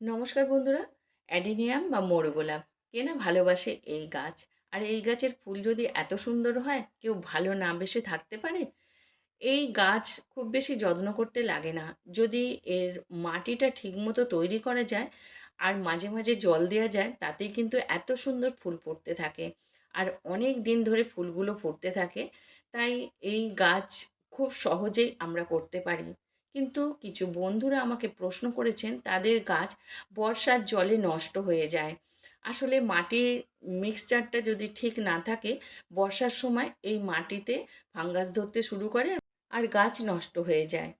নমস্কার বন্ধুরা, অ্যাডিনিয়াম বা মোড় গোলাপ কে না ভালোবাসে এই গাছ? আর এই গাছের ফুল যদি এত সুন্দর হয়, কেউ ভালো না বেসে থাকতে পারে? এই গাছ খুব বেশি যত্ন করতে লাগে না। যদি এর মাটিটা ঠিকমতো তৈরি করা যায়, আর মাঝে মাঝে জল দেওয়া যায়, তাতেই কিন্তু এত সুন্দর ফুল ফুটতে থাকে। আর অনেক দিন ধরে ফুলগুলো ফুটতে থাকে, তাই এই গাছ খুব সহজেই আমরা করতে পারি। কিন্তু কিছু বন্ধুরা আমাকে প্রশ্ন করেছেন, তাদের গাছ বর্ষার জলে নষ্ট হয়ে যায়। আসলে মাটির মিক্সচারটা যদি ঠিক না থাকে, বর্ষার সময় এই মাটিতে ফাঙ্গাস ধরতে শুরু করে আর গাছ নষ্ট হয়ে যায়।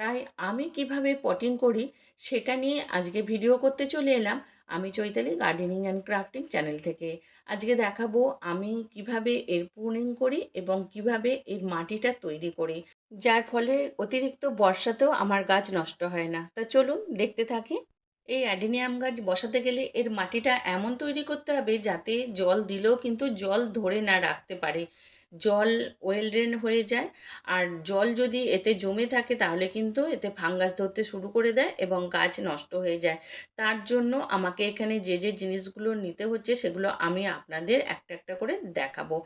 তাই আমি কীভাবে পটিং করি সেটা নিয়ে আজকে ভিডিও করতে চলে এলাম আমি Chaitali gardening and crafting channel থেকে। আজকে দেখাবো আমি কীভাবে এর পুনিং করি এবং কীভাবে এর মাটিটা তৈরি করি, যার ফলে অতিরিক্ত বর্ষাতেও আমার গাছ নষ্ট হয় না। তা চলুন দেখতে থাকি, এই অ্যাডিনিয়াম গাছ বসাতে গেলে এর মাটিটা এমন তৈরি করতে হবে যাতে জল দিলেও কিন্তু জল ধরে না রাখতে পারে। জল ওয়েল ড্রেন হয়ে যায়। আর জল যদি এতে জমে থাকে, তাহলে কিন্তু এতে ফাঙ্গাস ধরতে শুরু করে দেয় এবং গাছ নষ্ট হয়ে যায়। তার জন্য আমাকে এখানে যে যে জিনিসগুলো নিতে হচ্ছে, সেগুলো আমি আপনাদের একটা একটা করে দেখাবো।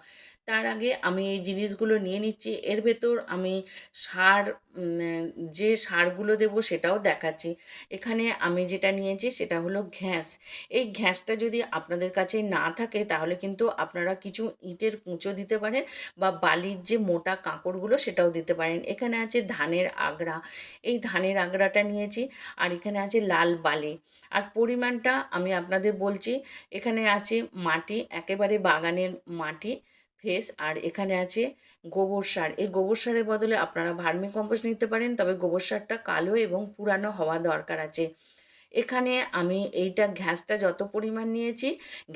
তার আগে আমি এই জিনিসগুলো নিয়ে নিচ্ছি। এর ভেতর আমি সার যে সারগুলো দেবো সেটাও দেখাচ্ছি। এখানে আমি যেটা নিয়েছি সেটা হলো ঘ্যাস। এই ঘ্যাসটা যদি আপনাদের কাছে না থাকে তাহলে কিন্তু আপনারা কিছু ইটের কুঁচো দিতে পারেন বা বালির যে মোটা কাঁকড়গুলো সেটাও দিতে পারেন। এখানে আছে ধানের আগড়া এই ধানের আগড়াটা নিয়েছি আর এখানে আছে লাল বালি। আর পরিমাণটা আমি আপনাদের বলছি, এখানে আছে মাটি, একেবারে বাগানের মাটি। ফ্রেশ আর এখানে আছে গোবর সার। এই গোবর সারের বদলে আপনারা ভার্মি কম্পোস্ট নিতে পারেন, তবে গোবর সারটা কালো এবং পুরানো হওয়া দরকার আছে। এখানে আমি এইটা ঘ্যাসটা যত পরিমাণ নিয়েছি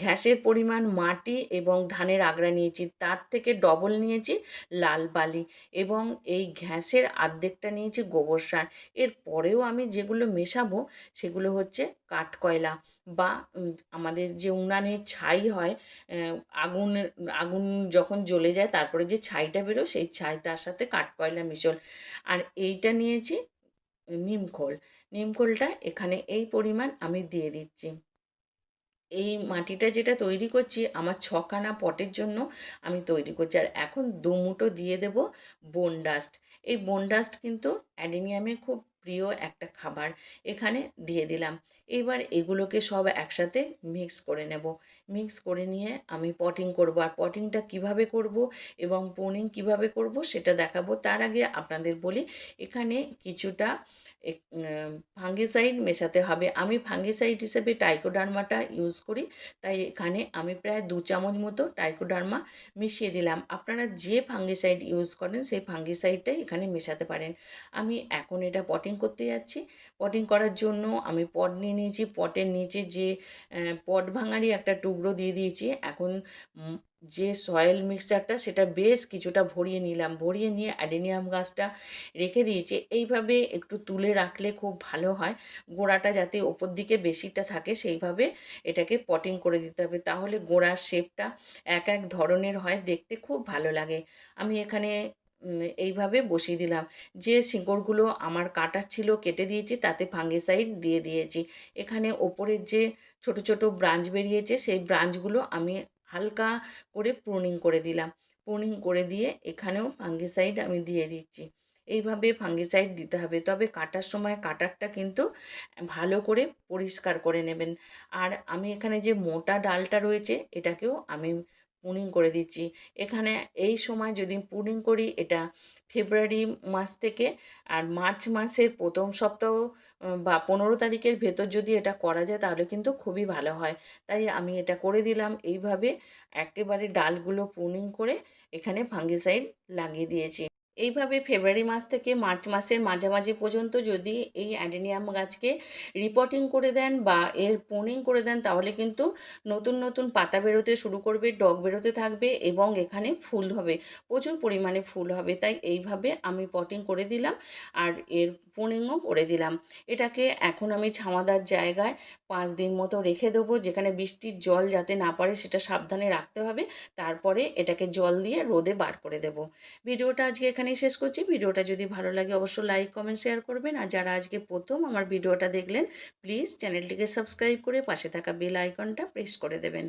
ঘ্যাসের পরিমাণ মাটি এবং ধানের আগড়া নিয়েছি, তার থেকে ডবল নিয়েছি লাল বালি এবং এই ঘ্যাসের আর্ধেকটা নিয়েছি গোবর সার। এর পরেও আমি যেগুলো মেশাবো, সেগুলো হচ্ছে কাঠকয়লা বা আমাদের যে উনানের ছাই হয় আগুন আগুন যখন জ্বলে যায়, তারপরে যে ছাইটা বেরো সেই ছাই তার সাথে কাঠকয়লা মিশল। আর এইটা নিয়েছি নিমখোল। নিমখোলটা এখানে এই পরিমাণ আমি দিয়ে দিচ্ছি। এই মাটিটা যেটা তৈরি করছি, আমার ছখানা পটের জন্য আমি তৈরি করছি। আর এখন দুমুটো দিয়ে দেব বোনডাস্ট এই বোন ডাস্ট কিন্তু অ্যাডেনিয়ামে খুব প্রিয় একটা খাবার এখানে দিয়ে দিলাম। এবার এগুলোকে সব একসাথে মিক্স করে নেব। মিক্স করে নিয়ে আমি পটিং করব। আর পটিংটা কীভাবে করব এবং পোনিং কীভাবে করব সেটা দেখাবো। তার আগে আপনাদের বলি, এখানে কিছুটা ফাঙ্গিসাইড মেশাতে হবে। আমি ফাঙ্গিসাইড হিসেবে টাইকোডার্মাটা ইউজ করি। তাই এখানে আমি প্রায় দু চামচ মতো টাইকোডার্মা মিশিয়ে দিলাম। আপনারা যে ফাঙ্গিসাইড ইউজ করেন, সেই ফাঙ্গিসাইডটাই এখানে মেশাতে পারেন। আমি এখন এটা পটিং করতে যাচ্ছি। পটিং করার জন্য আমি পট নিয়ে নিয়েছি। পটের নিচে যে পট ভাঙারই একটা টুকরো দিয়ে দিয়েছি। এখন যে সয়েল মিক্সচারটা সেটা বেশ কিছুটা ভরিয়ে নিলাম। ভরিয়ে নিয়ে অ্যাডেনিয়াম গাছটা রেখে দিয়েছি। এইভাবে একটু তুলে রাখলে খুব ভালো হয়। গোড়াটা যাতে ওপর দিকে বেশিটা থাকে সেইভাবে এটাকে পটিং করে দিতে হবে। তাহলে গোড়ার শেপটা এক এক ধরনের হয়। দেখতে খুব ভালো লাগে। আমি এখানে এইভাবে বসিয়ে দিলাম। যে শিকড়গুলো আমার কাটার ছিল কেটে দিয়েছি, তাতে ফাঙ্গিসাইড দিয়ে দিয়েছি। এখানে ওপরের যে ছোট ছোট ব্রাঞ্চ বেরিয়েছে, সেই ব্রাঞ্চগুলো আমি হালকা করে প্রুনিং করে দিলাম। প্রুনিং করে দিয়ে এখানেও ফাঙ্গিসাইড আমি দিয়ে দিচ্ছি। এইভাবে ফাঙ্গিসাইড দিতে হবে। তবে কাটার সময় কাটারটা কিন্তু ভালো করে পরিষ্কার করে নেবেন। আর আমি এখানে যে মোটা ডালটা রয়েছে, এটাকেও আমি পুনিং করে দিচ্ছি। এখানে এই সময় যদি পুনিং করি, এটা ফেব্রুয়ারি মাস থেকে আর মার্চ মাসের প্রথম সপ্তাহ বা পনেরো তারিখের ভেতর যদি এটা করা যায়, তাহলে কিন্তু খুবই ভালো হয়। তাই আমি এটা করে দিলাম। এইভাবে একেবারে ডালগুলো পুনিং করে এখানে ফাঙ্গিসাইড লাগিয়ে দিয়েছি। এইভাবে ফেব্রুয়ারি মাস থেকে মার্চ মাসের মাঝামাঝি পর্যন্ত যদি এই অ্যাডেনিয়াম গাছকে রিপোর্টিং করে দেন বা এর পোনিং করে দেন, তাহলে কিন্তু নতুন নতুন পাতা বেরোতে শুরু করবে, ডগ বেরোতে থাকবে এবং এখানে ফুল হবে, প্রচুর পরিমাণে ফুল হবে। তাই এইভাবে আমি পটিং করে দিলাম আর এর পোনিংও করে দিলাম। এটাকে এখন আমি ছামাদার জায়গায় পাঁচ দিন মতো রেখে দেবো, যেখানে বৃষ্টির জল যাতে না পারে সেটা সাবধানে রাখতে হবে। তারপরে এটাকে জল দিয়ে রোদে বার করে দেব। ভিডিওটা আজকে এখানে এখানেই শেষ করছি। ভিডিওটা যদি ভালো লাগে অবশ্যই লাইক কমেন্ট শেয়ার করবেন। আর যারা আজকে প্রথম আমার ভিডিওটা দেখলেন প্লিজ চ্যানেলটিকে সাবস্ক্রাইব করে পাশে থাকা বেল আইকনটা প্রেস করে দেবেন।